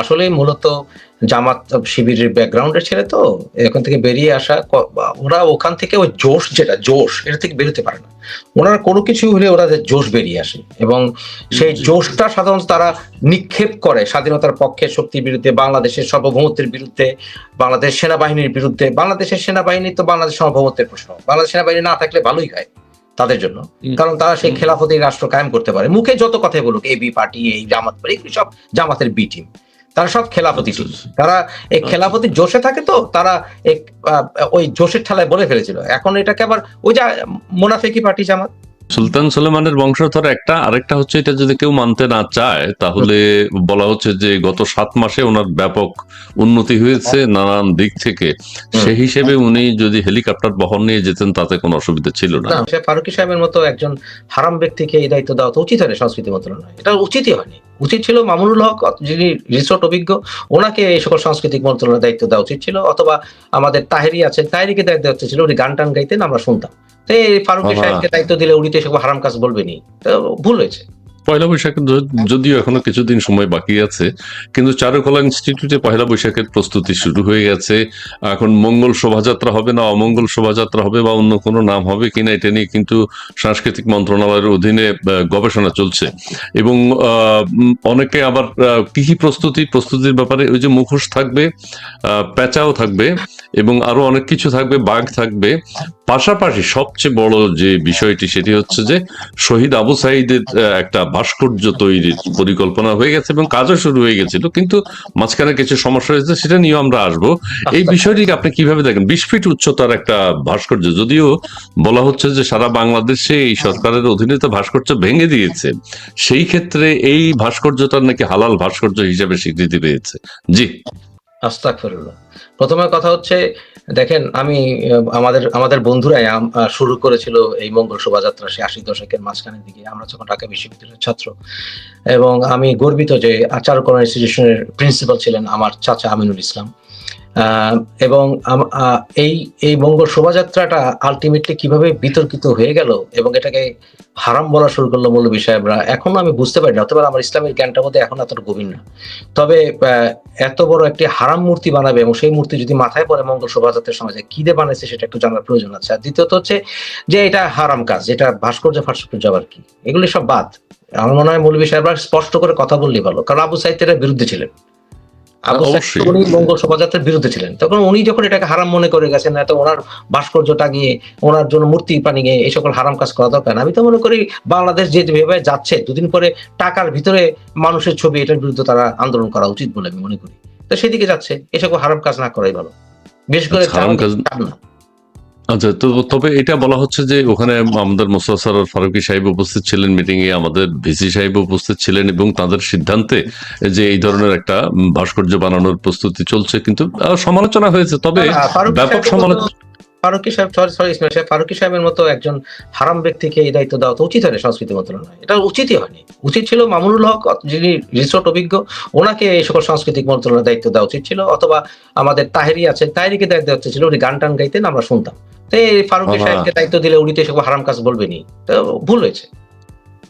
আসলে মূলত জামাত শিবিরের ব্যাকগ্রাউন্ডের ছেলে তো এখান থেকে বেরিয়ে আসা ওরা ওখান থেকে ওই জোশ যেটা জোশ এটা থেকে বেরোতে পারে না। ওনারা কোনো কিছু হলে ওরা জোশ বেরিয়ে আসে এবং সেই জোশটা সাধারণত তারা নিক্ষেপ করে স্বাধীনতার পক্ষে শক্তির বিরুদ্ধে বাংলাদেশের সার্বভৌমত্বের বিরুদ্ধে বাংলাদেশ সেনাবাহিনীর বিরুদ্ধে। বাংলাদেশের সেনাবাহিনী তো বাংলাদেশ সার্বভৌমত্বের প্রশ্ন। বাংলাদেশ সেনাবাহিনী না থাকলে ভালোই হয় তাদের জন্য। কারণ তারা সেই খেলাফতি রাষ্ট্র কায়েম করতে পারে। মুখে যত কথাই বলুক এই বি পার্টি এই জামাত পার্টি সব জামাতের বি টিম তারা সব খেলাফতি তারা এই খেলাফতি জোশে থাকে তো, তারা ওই জোশের ঠেলায় বলে ফেলেছিল। এখন এটাকে আবার, ওই যা মোনাফেকি পার্টি জামাত। সুলতান সুলেমানের বংশধর একটা আরেকটা হচ্ছে এটা যদি কেউ মানতে না চায় তাহলে বলা হচ্ছে যে গত সাত মাসে ওনার ব্যাপক উন্নতি হয়েছে নানান দিক থেকে। সেই হিসেবে উনি যদি হেলিকপ্টার বহন নিয়ে যেতেন তাতে কোনো অসুবিধা ছিল না। ফারুকি সাহেবের মতো একজন হারাম ব্যক্তিকে এই দায়িত্ব দেওয়া তো উচিত হয়নি সংস্কৃতি মন্ত্রণালয়। এটা উচিতই হয়নি। উচিত ছিল মামুনুল হক যিনি রিসোর্ট অভিজ্ঞ ওনাকে এই সকল সাংস্কৃতিক মন্ত্রণালয়ের দায়িত্ব দেওয়া উচিত ছিল অথবা আমাদের তাহেরি আছেন তাহেরিকে দায়িত্ব দেওয়া উচিত ছিল উনি গান টান গাইতেন আমরা শুনতাম। এই ফারুকি সাহেবকে দায়িত্ব দিলে উনি তো এসব হারাম কাজ বলবেনি ভুল হয়েছে। পয়লা বৈশাখের য- যদিও এখনও কিছুদিন সময় বাকি আছে কিন্তু চারুকলা ইনস্টিটিউটে পয়লা বৈশাখের প্রস্তুতি শুরু হয়ে গেছে। এখন মঙ্গল শোভাযাত্রা হবে না অমঙ্গল শোভাযাত্রা হবে বা অন্য কোনো নাম হবে কিনা এটা নিয়ে কিন্তু সাংস্কৃতিক মন্ত্রণালয়ের অধীনে গবেষণা চলছে। এবং আহ, অনেকে আবার কি কি প্রস্তুতি প্রস্তুতির ব্যাপারে ওই যে মুখোশ থাকবে আহ, প্যাঁচাও থাকবে এবং আরও অনেক কিছু থাকবে বাঘ থাকবে। পাশাপাশি সবচেয়ে বড় যে বিষয়টি সেটি হচ্ছে যে শহীদ আবু সাইদের একটা ভাস্কর্য তৈরির পরিকল্পনা হয়ে গেছে এবং কাজও শুরু হয়ে গেছিল। কিন্তু মাঝখানে কিছু সমস্যা হয়েছে সেটা নিয়েও আমরা আসব। এই বিষয়টিকে আপনি কীভাবে দেখেন? বিশ ফিট উচ্চতার একটা ভাস্কর্য যদিও বলা হচ্ছে যে সারা বাংলাদেশে এই সরকারের অধীনে তো ভাস্কর্য ভেঙে দিয়েছে। সেই ক্ষেত্রে এই ভাস্কর্যটার নাকি হালাল ভাস্কর্য হিসেবে স্বীকৃতি পেয়েছে। জি। আস্তাকফিরুল্লাহ প্রথমে কথা হচ্ছে দেখেন, আমি আমাদের আমাদের বন্ধুরাই শুরু করেছিল এই মঙ্গল শোভাযাত্রা সে আশি দশকের মাঝখানের দিকে। আমরা যখন ঢাকা বিশ্ববিদ্যালয়ের ছাত্র এবং আমি গর্বিত যে আচার কলা ইনস্টিটিউশনের প্রিন্সিপাল ছিলেন আমার চাচা আমিনুল ইসলাম। এবং এই এই মঙ্গল শোভাযাত্রাটা আলটিমেটলি কীভাবে বিতর্কিত হয়ে গেল এবং এটাকে হারাম বলা শুরু করল মৌলবী সাহেবরা, এখনও আমি বুঝতে পারি না, অথবা আমার ইসলামের জ্ঞানটার মধ্যে এখন এত গভীর না। তবে এত বড় একটি হারাম মূর্তি বানাবে এবং সেই মূর্তি যদি মাথায় পড়ে মঙ্গল শোভাযাত্রার সময়, যে কি দিয়ে বানাইছে সেটা একটু জানার প্রয়োজন আছে। আর দ্বিতীয়ত হচ্ছে যে এটা হারাম কাজ এটা ভাস্কর্য ফাস্কর্য আবার কি, এগুলি সব বাদ। আমার মনে হয় মৌলবী সাহেবরা স্পষ্ট করে কথা বললেই ভালো, কারণ আবু সাহিত্যের বিরুদ্ধে ছিলেন। অবশ্যই। উনি মঙ্গল শোভাযাত্রার বিরুদ্ধে ছিলেন তখন উনি যখন এটাকে হারাম মনে করে গেছেন এত ওনার ভাস্কর্য টাঙিয়ে ওনার জন্য মূর্তি পানি গিয়ে এই সকল হারাম কাজ করা দরকার আমি তো মনে করি বাংলাদেশ যে যেভাবে যাচ্ছে দুদিন পরে টাকার ভিতরে মানুষের ছবি এটার বিরুদ্ধে তারা আন্দোলন করা উচিত বলে আমি মনে করি তো সেদিকে যাচ্ছে এসব হারাম কাজ না করাই ভালো বিশেষ করে আচ্ছা, হারাম কাজ- না। আচ্ছা তো তবে এটা বলা হচ্ছে যে ওখানে আমাদের মোস্তফা সরোয়ার ফারুকি সাহেব উপস্থিত ছিলেন মিটিং এ আমাদের ভিসি সাহেব উপস্থিত ছিলেন এবং তাদের সিদ্ধান্তে যে এই ধরনের একটা ভাস্কর্য বানানোর প্রস্তুতি চলছে। কিন্তু সমালোচনা হয়েছে। তবে ব্যাপক সমালোচনা ফারুকি সাহেব সরি সরি ইসমাইল সাহেব ফারুকি সাহেবের মতো একজন হারাম ব্যক্তিকে এই দায়িত্ব দেওয়া তো উচিত হয়নি সংস্কৃতি মন্ত্রণালয়। এটা উচিতই হয়নি। উচিত ছিল মামুনুল হক যিনি রিসোর্ট অভিজ্ঞ ওনাকে এই সকল সাংস্কৃতিক মন্ত্রণালয়ের দায়িত্ব দেওয়া উচিত ছিল অথবা আমাদের তাহেরি আছে তাহেরিকে দায়িত্ব দেওয়া উচিত ছিল উনি গান টান গাইতেন আমরা শুনতাম। তো এই ফারুকি সাহেবকে দায়িত্ব দিলে উনি তো এসব হারাম কাজ বলবেনি তো ভুল হয়েছে।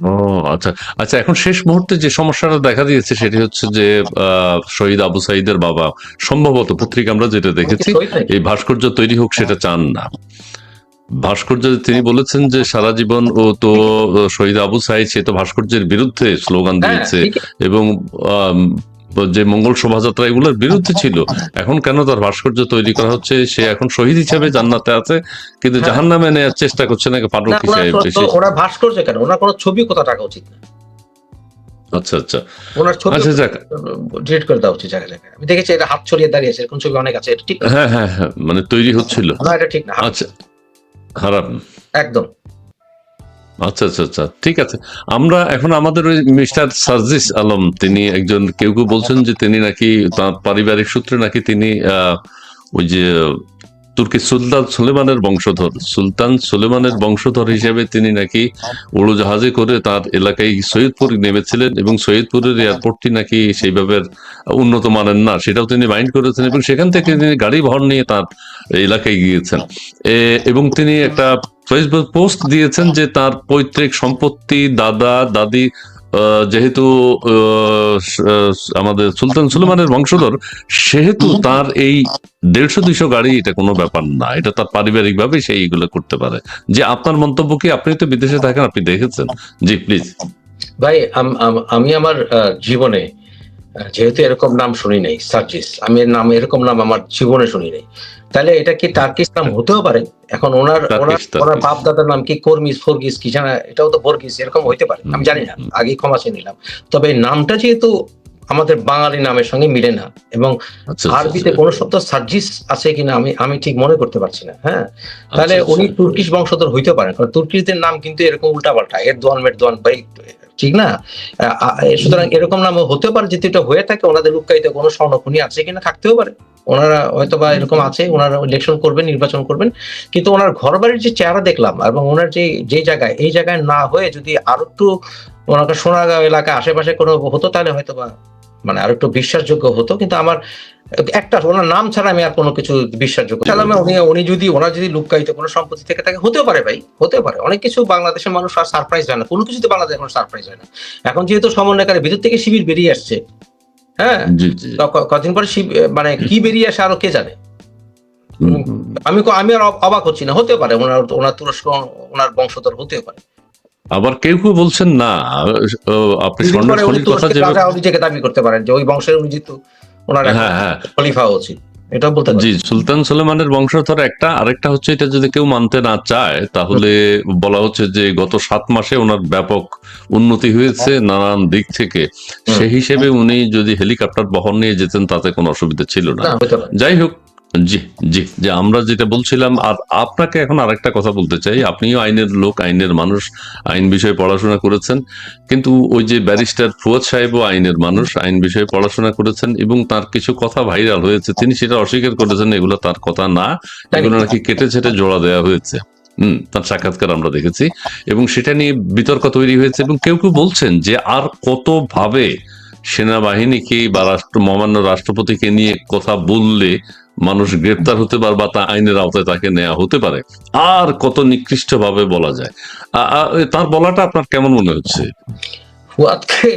ও আচ্ছা। আচ্ছা এখন শেষ মুহূর্তে যে সমস্যাটা দেখা দিয়েছে সেটি হচ্ছে যে আহ, শহীদ আবু সাইদের বাবা সম্ভবত পত্রিকা আমরা যেটা দেখেছি এই ভাস্কর্য তৈরি হোক সেটা চান না। ভাস্কর্য তিনি বলেছেন যে সারা জীবন ও তো শহীদ আবু সাইদ সে তো ভাস্কর্যের বিরুদ্ধে স্লোগান হ্যাঁ, দিয়েছে এবং যে মঙ্গল শোভাযাত্রা এগুলোর বিরুদ্ধে ছিল এখন কেন তার ভাস্কর্য তৈরি করা হচ্ছে? সে এখন শহীদ হিসেবে জান্নাতে আছে কিন্তু হ্যাঁ। জাহান নামে নেওয়ার চেষ্টা করছে নাকি ওনার তো ওনার ভাস্কর্য কেন? ওনার কোনো ছবি কোথাও টাকা উচিত না। আচ্ছা আচ্ছা। ওনার ছবি আচ্ছা যাক। ডিলিট করে দেওয়া উচিত জায়গায় জায়গায়। আমি দেখেছি এটা হাত ছড়িয়ে দাঁড়িয়ে আছে এরকম ছবি অনেক আছে এটা ঠিক হ্যাঁ হ্যাঁ হ্যাঁ মানে তৈরি হচ্ছিল। না এটা ঠিক না। আচ্ছা খারাপ। একদম। আচ্ছা আচ্ছা আচ্ছা ঠিক আছে। আমরা এখন আমাদের ওই মিস্টার সার্জিস আলম, তিনি একজন, কেউ কেউ বলছেন যে তিনি নাকি তার পারিবারিক সূত্রে নাকি তিনি ওই যে তুর্কি সুলতান সুলেমানের বংশধর। সুলতান সুলেমানের বংশধর হিসেবে তিনি নাকি উড়োজাহাজে করে তার এলাকায় সৈয়দপুর নেমেছিলেন এবং সৈয়দপুরের এয়ারপোর্টটি নাকি সেইভাবে উন্নত মানের না, সেটাও তিনি মাইন্ড করেছেন এবং সেখান থেকে তিনি গাড়ি ভর নিয়ে তার এলাকায় গিয়েছেন। এবং তিনি একটা ফেসবুক পোস্ট দিয়েছেন যে তার পৈতৃক সম্পত্তি, দাদা, দাদি যেহেতু আমাদের সুলতান সুলেমানের বংশধর সেহেতু তার এই দেড়শো দুইশো গাড়ি এটা কোনো ব্যাপার না। এটা তার পারিবারিক ভাবে সে এইগুলো করতে পারে। যে আপনার মন্তব্য কি আপনি তো বিদেশে থাকেন আপনি দেখেছেন? জি প্লিজ ভাই আম- আম- আমি আমার জীবনে যেহেতু এরকম নাম শুনি নাই সার্জিস। আমি এর নাম এরকম নাম আমার জীবনে শুনি নাই। তাহলে এটা কি টার্কিস নাম হতেও পারে? এখন ওনার ওনার ওনার বাপ দাদার নাম কি কর্মিস ফর্গিস কি জানা? এটাও তো বর্গিস এরকম হইতে পারে। আমি জানি না। আগে ক্ষমা চেয়ে নিলাম। তবে নামটা যেহেতু আমাদের বাঙালি নামের সঙ্গে মিলে না। এবং আচ্ছা আরবিতে কোন শব্দ সার্জিস আছে কিনা আমি আমি ঠিক মনে করতে পারছি না হ্যাঁ? তাহলে আচ্ছা, উনি তুর্কিশ বংশধর হইতে পারেন কারণ তুর্কিদের নাম কিন্তু এরকম উল্টাপাল্টা এরদোয়ান মেরদোয়ান ভাই ঠিক না? সুতরাং এরকম নাম হতে পারে যদি এটা হয়ে থাকে ওনাদের লুকাইতে কোনো স্বর্ণখনি আছে কিনা থাকতেও পারে। ওনারা হয়তো বা এরকম আছে ওনারা ইলেকশন করবেন নির্বাচন করবেন। কিন্তু ওনার ঘর বাড়ির যে চেহারা দেখলাম এবং ওনার যে যে জায়গায় এই জায়গায় না হয়ে যদি আরও একটু ওনাকে সোনাগাঁও এলাকা আশেপাশে কোনো হতো তাহলে হয়তো বা মানে আর একটু বিশ্বাসযোগ্য হতো কিন্তু আমার একটা ওনার নাম ছাড়া আমি আর কোনো কিছু বিশ্বাসযোগ্য সালামে উনি উনি যদি ওনার যদি লুকায়িত কোনো সম্পত্তি থেকে থাকে হতেও পারে ভাই হতেও পারে। অনেক কিছু বাংলাদেশের মানুষ আর সারপ্রাইজ হয় না। কোনো কিছুতে বাংলাদেশ এখন সারপ্রাইজ হয় না। এখন যেহেতু সমন্বয়কারী ভিতর থেকে শিবির বেরিয়ে আসছে হ্যাঁ? কদিন পরে শিব- মানে কি বেরিয়ে আসে আরও কে জানে। আমি আমি আর অবাক হচ্ছি না। হতে পারে ওনার ওনার তুরস্ক ওনার বংশধর হতেও পারে। আবার কেউ কেউ বলছেন না আপনি স্বর্ণের খনির কথা নিজেকে দাবি করতে পারেন যে ওই বংশের উনি যেহেতু ওনার হ্যাঁ হ্যাঁ। খলিফা উচিত এটা বলতে জি সুলতান সুলেমানের বংশধর একটা আরেকটা হচ্ছে এটা যদি কেউ মানতে না চায় তাহলে বলা হচ্ছে যে গত সাত মাসে ওনার ব্যাপক উন্নতি হয়েছে নানান দিক থেকে। সেই হিসেবে উনি যদি হেলিকপ্টার বহন নিয়ে যেতেন তাতে কোনো অসুবিধা ছিল না। যাই হোক জি জি যে আমরা যেটা বলছিলাম আর আপনাকে এখন আরেকটা কথা বলতে চাই। আপনিও আইনের লোক আইনের মানুষ আইন বিষয়ে পড়াশোনা করেছেন কিন্তু ওই যে ব্যারিস্টার ফুয়াদ সাহেবও আইনের মানুষ আইন বিষয়ে পড়াশোনা করেছেন এবং তার কিছু কথা ভাইরাল হয়েছে। তিনি সেটা অস্বীকার করেছেন এগুলো তার কথা না। এগুলো নাকি? কেটে ছেটে জোড়া দেওয়া হয়েছে। হম তার সাক্ষাৎকার আমরা দেখেছি এবং সেটা নিয়ে বিতর্ক তৈরি হয়েছে এবং কেউ কেউ বলছেন যে আর কত ভাবে সেনাবাহিনীকে বা রাষ্ট্র মহামান্য রাষ্ট্রপতিকে নিয়ে কথা বললে মানুষ গ্রেপ্তার হতে পারে বা তা আইনের আওতায় তাকে নেওয়া হতে পারে। আর কত নিকৃষ্ট ভাবে বলা যায়। তার বলাটা আপনার কেমন মনে হচ্ছে? ফুয়াদকে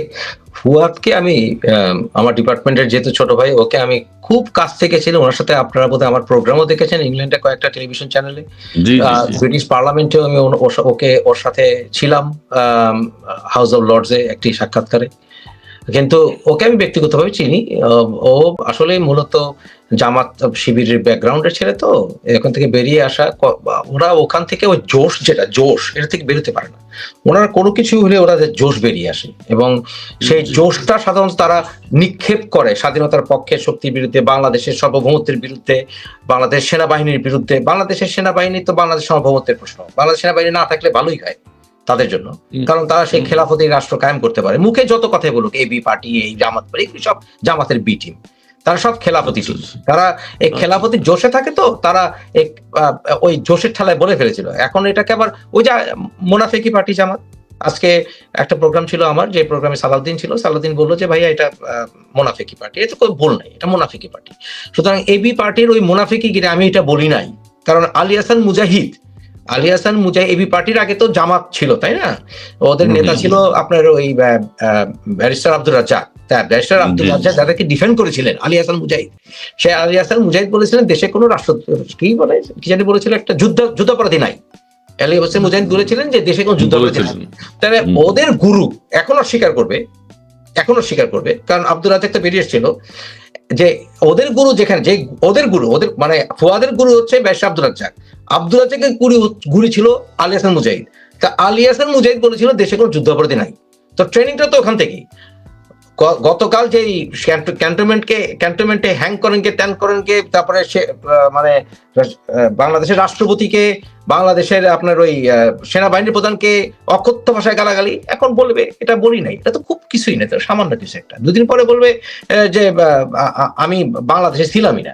ফুয়াদকে আমি আম, আমার ডিপার্টমেন্টের যেহেতু ছোট ভাই ওকে আমি খুব কাছ থেকে ছিল ওনার সাথে আপনারা বোধহয় আমার প্রোগ্রামও দেখেছেন ইংল্যান্ডে কয়েকটা টেলিভিশন চ্যানেলে। ব্রিটিশ পার্লামেন্টেও আমি ওকে ওর সাথে ছিলাম হাউস অফ লর্ডসে একটি সাক্ষাৎকারে। কিন্তু ওকে আমি ব্যক্তিগতভাবে চিনি। ও আসলে মূলত জামাত শিবিরের ব্যাকগ্রাউন্ডের ছেলে তো। এখন থেকে বেরিয়ে আসা ওরা ওখান থেকে ওই জোশ যেটা জোশ এটা থেকে বেরোতে পারে না। ওনারা কোনো কিছু হলে ওরা জোশ বেরিয়ে আসে এবং সেই জোশটা সাধারণত তারা নিক্ষেপ করে স্বাধীনতার পক্ষে শক্তির বিরুদ্ধে বাংলাদেশের সার্বভৌমত্বের বিরুদ্ধে বাংলাদেশ সেনাবাহিনীর বিরুদ্ধে। বাংলাদেশের সেনাবাহিনী তো বাংলাদেশ সার্বভৌমত্বের প্রশ্ন। বাংলাদেশ সেনাবাহিনী না থাকলে ভালোই হয়। তাদের জন্য। কারণ তারা সেই। খেলাফতি রাষ্ট্র কায়েম করতে পারে। মুখে যত কথাই বলুক এবি পার্টি এই জামাত পার্টি এগুলো সব জামাতের বি টিম তারা সব খেলাফতি টিম তারা এই আচ্ছা। খেলাফতি জোশে থাকে তো তারা এক, ওই জোশের ঠেলায় বলে ফেলেছিল। এখন এটাকে আবার ওই যে মোনাফেকি পার্টি জামাত আজকে একটা প্রোগ্রাম ছিল আমার যে প্রোগ্রামে সালাউদ্দিন ছিল সালাউদ্দিন বলল যে ভাইয়া এটা মোনাফেকি পার্টি। এটা কোনো ভুল নাই এটা মোনাফেকি পার্টি। সুতরাং এবি পার্টির ওই মোনাফেকি গিরে আমি এটা বলি নাই। কারণ আলী হাসান মুজাহিদ আলী হাসান মুজাহিদ এবি পার্টির আগে তো জামাত ছিল তাই না? ওদের নেতা ছিল আপনার ওই ব্যারিস্টার আব্দুল রাজ্জাক। ব্যারিস্টার আব্দুল। রাজ্জাক যাদেরকে ডিফেন্ড করেছিলেন আলী হাসান মুজাহিদ। সে আলী হাসান মুজাহিদ বলেছিলেন দেশে কোনো রাষ্ট্র কি বলে কি জানি বলেছিল একটা যুদ্ধ যুদ্ধাপরাধী নাই। আলী হাসান মুজাহিদ বলেছিলেন যে দেশে কোনো যুদ্ধাপরাধী নাই। তাহলে ওদের গুরু এখনও স্বীকার করবে এখনও স্বীকার করবে কারণ আব্দুল রাজাক তো বেরিয়ে এসেছিল। যে ওদের গুরু যেখানে যে ওদের গুরু ওদের মানে ফুয়াদের গুরু হচ্ছে ব্যাস আব্দুল রাজ্জাক। আব্দুল রাজ্জাকের গুরু গুরু ছিল আলী হাসান মুজাহিদ। তা আলী হাসান মুজাহিদ বলেছিল দেশে কোনো যুদ্ধাপরাধী নাই। তো ট্রেনিংটা তো ওখান থেকেই। গতকাল যে ক্যান্টনমেন্টকে ক্যান্টনমেন্টে হ্যাং করেন কে ত্যান করেন কে তারপরে সে মানে বাংলাদেশের রাষ্ট্রপতিকে, বাংলাদেশের আপনার ওই সেনাবাহিনীর প্রধানকে অকথ্য ভাষায় গালাগালি, এখন বলবে, এটা বলি নাই। এটা তো খুব কিছুই না সামান্য কিছু একটা। দুদিন পরে বলবে যে আমি বাংলাদেশে ছিলামই না।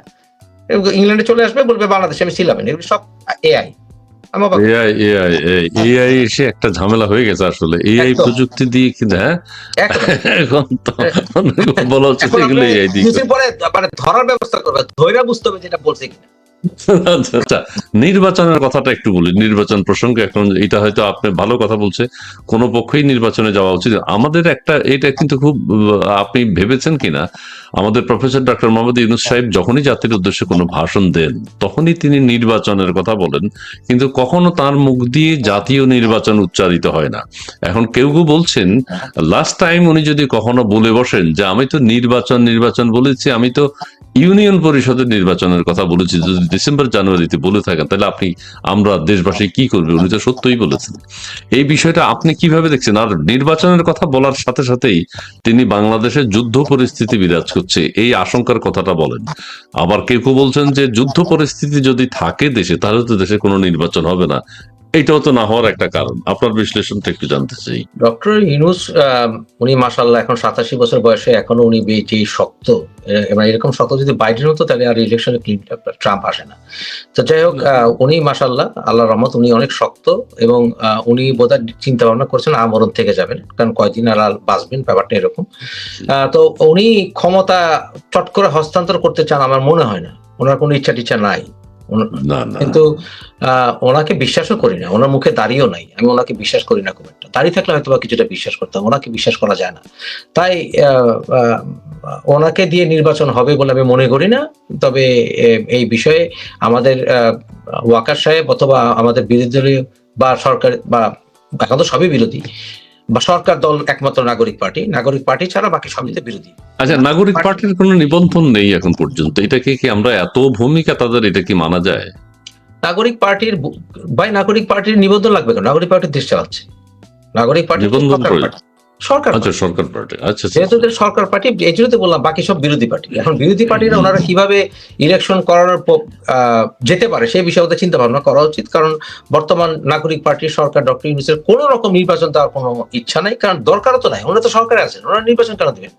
ইংল্যান্ডে চলে আসবে বলবে বাংলাদেশে আমি ছিলাম এগুলো সব এআই আমি অবাক। এআই এআই এআই এসে একটা ঝামেলা হয়ে গেছে আসলে। এআই। প্রযুক্তি দিয়ে কি হ্যাঁ এখন তো বলা হচ্ছে এগুলো এআই দিয়ে পরে মানে ধরার ব্যবস্থা করবে ধৈর্য বুঝতে হবে যেটা বলছে কিনা। আচ্ছা আচ্ছা নির্বাচনের কথাটা একটু বলি, নির্বাচন প্রসঙ্গে এখন এটা হয়তো আপনি ভালো কথা বলছে, কোন পক্ষেই নির্বাচনে যাওয়া উচিত আমাদের একটা, এটা কিন্তু খুব, আপনি ভেবেছেন কিনা, আমাদের প্রফেসর ডক্টর মোহাম্মদ ইউনুস সাহেব যখনই জাতির উদ্দেশ্যে কোনো ভাষণ দেন, তখনই তিনি নির্বাচনের কথা বলেন, কিন্তু কখনো তার মুখ দিয়ে জাতীয় নির্বাচন উচ্চারিত হয় না। এখন কেউ কেউ বলছেন লাস্ট টাইম উনি যদি কখনো বলে বসেন যে, আমি তো নির্বাচন নির্বাচন বলেছি, আমি তো ইউনিয়ন পরিষদের নির্বাচনের কথা বলেছি যদি ডিসেম্বর জানুয়ারিতে বলে থাকেন তাহলে আপনি আমরা দেশবাসী কি করবে? উনি তো সত্যই বলেছেন। এই বিষয়টা আপনি কীভাবে দেখছেন? আর নির্বাচনের কথা বলার সাথে সাথেই তিনি বাংলাদেশে যুদ্ধ পরিস্থিতি বিরাজ করছে এই আশঙ্কার কথাটা বলেন। আবার কেউ কেউ বলছেন যে যুদ্ধ পরিস্থিতি যদি থাকে দেশে তাহলে তো দেশে কোনো নির্বাচন হবে না। এটাও তো না হওয়ার একটা কারণ। আপনার বিশ্লেষণটা একটু জানতে চাই। ডক্টর ইউনুস উনি মাসাল্লাহ এখন সাতাশি বছর বয়সে এখনও উনি বেঁচে শক্ত। এরকম শক্ত যদি বাইডেন হতো, তাহলে আর ইলেকশনে ট্রাম্প আসে না। তো যাই হোক উনি মাসাল্লাহ আল্লাহ রহমত, উনি অনেক শক্ত এবং উনি বোধহয় চিন্তা ভাবনা করছেন আমরণ থেকে যাবেন, কারণ কয়দিন আর বাঁচবেন ব্যাপারটা এরকম। তো উনি ক্ষমতা চট করে হস্তান্তর করতে চান, আমার মনে হয় না। ওনার কোনো ইচ্ছা টিচ্ছা নাই। কিন্তু ওনাকে বিশ্বাসও করি না। ওনার মুখে দাঁড়িয়েও নাই। আমি ওনাকে বিশ্বাস করি না খুব একটা। দাঁড়িয়ে থাকলে হয়তো বা কিছুটা বিশ্বাস করতাম। ওনাকে বিশ্বাস করা যায় না। তাই ওনাকে দিয়ে নির্বাচন হবে বলে আমি মনে করি না। তবে এই বিষয়ে আমাদের আহ, ওয়াকার সাহেব অথবা আমাদের বিরোধী দলীয় বা সরকার বা এখন তো সবই বিরোধী। বা সরকার দল একমাত্র নাগরিক পার্টি। নাগরিক পার্টি ছাড়া বাকি সব তো বিরোধী। আচ্ছা নাগরিক পার্টির কোনো নিবন্ধন নেই এখন পর্যন্ত। এটাকে কি আমরা এত ভূমিকা তাদের এটা কি মানা যায়? নাগরিক পার্টির বাই ভাই নাগরিক পার্টির নিবন্ধন লাগবে কেন? নাগরিক পার্টির দেশ চালাচ্ছে। নাগরিক পার্টি নিবন্ধন সরকার আচ্ছা সরকার পার্টি। আচ্ছা আচ্ছা, যেহেতু এটা সরকার পার্টি তো বললাম বাকি সব বিরোধী পার্টি। এখন বিরোধী পার্টিরা ওনারা কীভাবে ইলেকশন করানোর যেতে পারে সেই বিষয়ে ওদের চিন্তা ভাবনা করা উচিত। কারণ বর্তমান নাগরিক পার্টির সরকার ডক্টর ইউনুসের কোন রকম নির্বাচন দেওয়ার কোনো ইচ্ছা নাই কারণ দরকারও তো নাই। ওনারা তো সরকারে আছেন ওনারা নির্বাচন কেন দেবেন?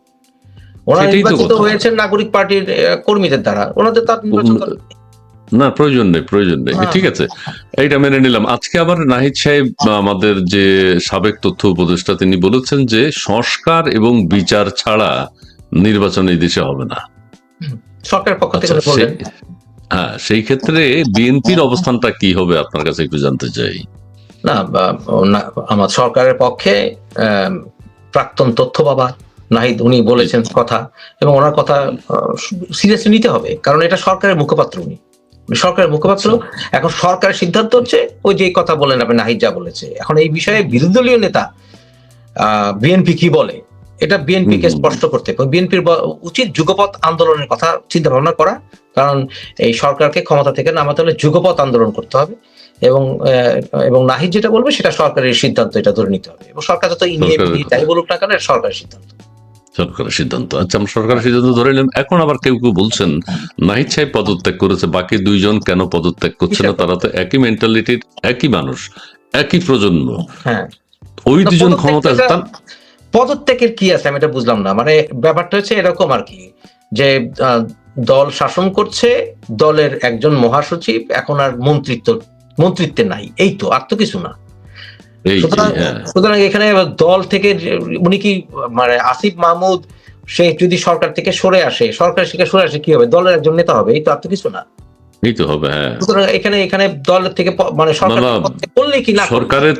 ওনারা নির্বাচিত হয়েছেন নাগরিক পার্টির কর্মীদের দ্বারা। ওনাদের তার নির্বাচন না প্রয়োজন নেই প্রয়োজন নেই। হ্যাঁ। ঠিক আছে এইটা মেনে নিলাম। আজকে আবার নাহিদ সাহেব আমাদের যে সাবেক তথ্য উপদেষ্টা তিনি বলেছেন যে সংস্কার এবং বিচার ছাড়া নির্বাচন এই দেশে হবে না। সরকারের পক্ষ থেকে আচ্ছা, সেই- হ্যাঁ সেই ক্ষেত্রে বিএনপির অবস্থানটা কি হবে আপনার কাছে একটু জানতে চাই। না আমার সরকারের পক্ষে প্রাক্তন তথ্য বাবা নাহিদ উনি বলেছেন কথা এবং ওনার কথা সিরিয়াসলি নিতে হবে কারণ এটা সরকারের মুখপাত্র উনি। সরকারের মুখপাত্র। এখন সরকারের সিদ্ধান্ত হচ্ছে ওই যে কথা বলেন আপনি নাহিদ যা বলেছে। এখন এই বিষয়ে বিরোধী দলীয় নেতা বিএনপি কি বলে? এটা বিএনপি কে। স্পষ্ট করতে বিএনপির উচিত যুগপৎ আন্দোলনের কথা চিন্তা ভাবনা করা। কারণ এই সরকারকে ক্ষমতা থেকে নামাতে হলে যুগপৎ আন্দোলন করতে হবে। এবং এবং নাহিদ যেটা বলবে সেটা সরকারের সিদ্ধান্ত এটা ধরে নিতে হবে। এবং সরকার যত ইনিয়ে তাই বলুক না কেন সরকারের সিদ্ধান্ত। সরকারের সিদ্ধান্ত। আচ্ছা আমরা সরকারের সিদ্ধান্ত ধরে নিলাম। এখন আবার কেউ কেউ বলছেন নাহিদ সাহেব পদত্যাগ করেছে বাকি দুইজন কেন পদত্যাগ করছে না? তারা তো একই মেন্টালিটির একই মানুষ একই প্রজন্ম। হ্যাঁ। ওই দুজন ক্ষমতা পদত্যাগের কি আছে? আমি এটা বুঝলাম না। মানে ব্যাপারটা হচ্ছে এরকম আর কি যে দল শাসন করছে দলের একজন মহাসচিব এখন আর মন্ত্রিত্ব মন্ত্রিত্বে নাই। এই তো আর তো কিছু না। সুতরাং হ্যাঁ। এখানে দল থেকে উনি কি মানে আসিফ মাহমুদ সে যদি সরকার থেকে সরে আসে সরকার থেকে সরে আসে কি হবে? দলের একজন নেতা হবে এই তো আর তো কিছু না। এই তো হবে হ্যাঁ। সুতরাং এখানে এখানে দলের থেকে মানে সরকার করলে কি না সরকারের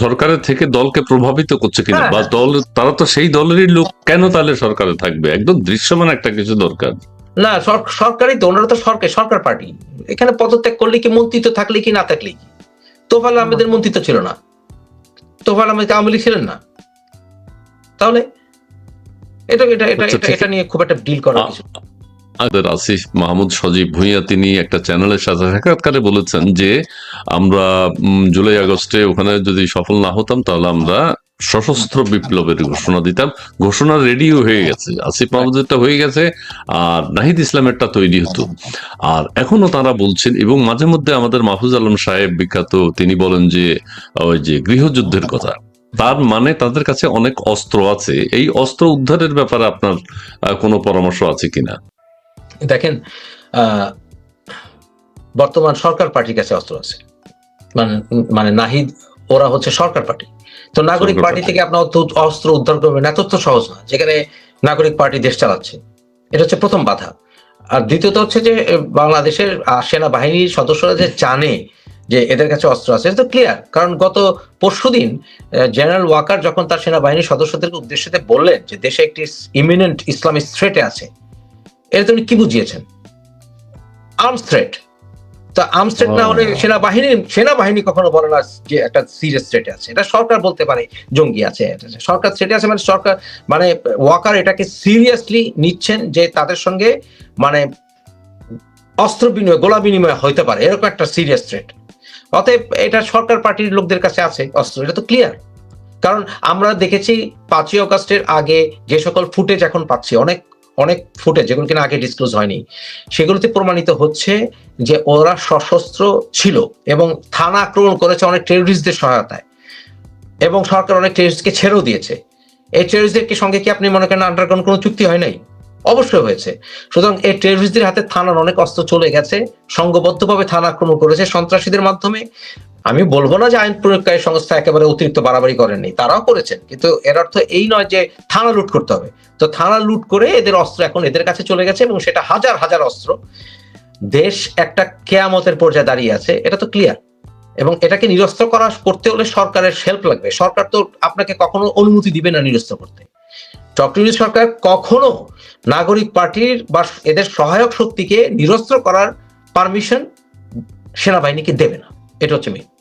সরকারের থেকে দলকে প্রভাবিত করছে কিনা? হ্যাঁ। বা দল তারা তো সেই দলেরই লোক কেন তাহলে সরকারে থাকবে? একদম দৃশ্যমান একটা কিছু দরকার। না সর- সরকারই তো ওনারা তো সরকার সরকার পার্টি। এখানে পদত্যাগ করলে কি মন্ত্রিত্ব থাকলে কি না থাকলে কি? তোফাল আহমেদের মন্ত্রিত্ব ছিল না। তোফাল আহমেদ আওয়ামী লীগ ছিলেন না তাহলে এটা এটা এটা আচ্ছা, এটা- নিয়ে খুব একটা ডিল করা কিছু। আমাদের আসিফ মাহমুদ সজীব ভুঁইয়া তিনি একটা চ্যানেলের সাথে সাক্ষাৎকারে বলেছেন যে আমরা জুলাই আগস্টে ওখানে যদি সফল না হতাম তাহলে আমরা সশস্ত্র বিপ্লবের ঘোষণা দিতাম। ঘোষণা রেডিও হয়ে গেছে। আসিফ মাহমুদেরটা হয়ে গেছে আর নাহিদ ইসলামেরটা তৈরি হতো। আর এখনও তারা বলছেন এবং মাঝে মধ্যে আমাদের মাহফুজ আলম সাহেব বিখ্যাত, তিনি বলেন যে, ওই যে গৃহযুদ্ধের কথা, তার মানে তাদের কাছে অনেক অস্ত্র আছে। এই অস্ত্র উদ্ধারের ব্যাপারে আপনার কোনো পরামর্শ আছে কিনা? দেখেন বর্তমান সরকার পার্টির কাছে অস্ত্র আছে। মানে মানে নাহিদ, ওরা হচ্ছে সরকার পার্টি। তো নাগরিক পার্টি। থেকে আপনার অস্ত্র উদ্ধার করবেন। এত তো সহজ না যেখানে নাগরিক পার্টি দেশ চালাচ্ছে। এটা হচ্ছে প্রথম বাধা। আর দ্বিতীয়ত হচ্ছে যে বাংলাদেশের সেনাবাহিনীর সদস্যরা যে জানে যে এদের কাছে অস্ত্র আছে এটা তো ক্লিয়ার কারণ গত পরশুদিন জেনারেল ওয়াকার যখন তার সেনাবাহিনীর সদস্যদেরকে উদ্দেশ্যে বললেন যে দেশে একটি ইমিনেন্ট ইসলামিক থ্রেটে আছে এটা তিনি কি বুঝিয়েছেন? আর্মস থ্রেট তো আর্মস না হলে সেনাবাহিনী সেনাবাহিনী কখনো বলে না যে একটা সিরিয়াস থ্রেটে আছে। এটা সরকার বলতে পারে জঙ্গি আছে সরকার থ্রেটে আছে মানে সরকার মানে ওয়াকার এটাকে সিরিয়াসলি নিচ্ছেন যে তাদের সঙ্গে মানে অস্ত্র বিনিময় গোলা বিনিময় হইতে পারে। এরকম একটা সিরিয়াস থ্রেট অতএব এটা সরকার পার্টির লোকদের কাছে আছে অস্ত্র। এটা তো ক্লিয়ার কারণ আমরা দেখেছি পাঁচই অগাস্টের আগে যে সকল ফুটেজ এখন পাচ্ছি অনেক অনেক ফুটেজ যেগুলো কিনা আগে ডিসক্লোজ হয়নি, সেগুলোতে প্রমাণিত হচ্ছে যে ওরা সশস্ত্র ছিল এবং থানা আক্রমণ করেছে অনেক টেরোরিস্টদের সহায়তায় এবং সরকার অনেক টেরোরিস্টকে ছেড়েও দিয়েছে। এই টেরোরিস্টদের সঙ্গে কি আপনি মনে করেন আন্ডারগ্রাউন্ড কোনো চুক্তি হয় নাই? অবশ্যই হয়েছে। সুতরাং এই টেররিস্টদের হাতে থানার অনেক অস্ত্র চলে গেছে, সংঘবদ্ধভাবে থানা আক্রমণ করেছে সন্ত্রাসীদের মাধ্যমে। আমি বলব না যে আইন প্রয়োগকারী সংস্থা একেবারে অতিরিক্ত বাড়াবাড়ি করেননি, তারাও করেছেন। কিন্তু এর অর্থ এই নয় যে থানা লুট করতে হবে। তো থানা লুট করে এদের অস্ত্র এখন এদের কাছে চলে গেছে এবং সেটা হাজার হাজার অস্ত্র। দেশ একটা কেয়ামতের পর্যায়ে দাঁড়িয়ে আছে, এটা তো ক্লিয়ার এবং এটাকে নিরস্ত্র করা, করতে হলে সরকারের হেল্প লাগবে। সরকার তো আপনাকে কখনো অনুমতি দিবে না নিরস্ত্র করতে। ডক্টর সরকার কখনো নাগরিক পার্টির বা এদের সহায়ক শক্তিকে নিরস্ত্র করার পারমিশন সেনাবাহিনীকে দেবে না। এটা হচ্ছে মেন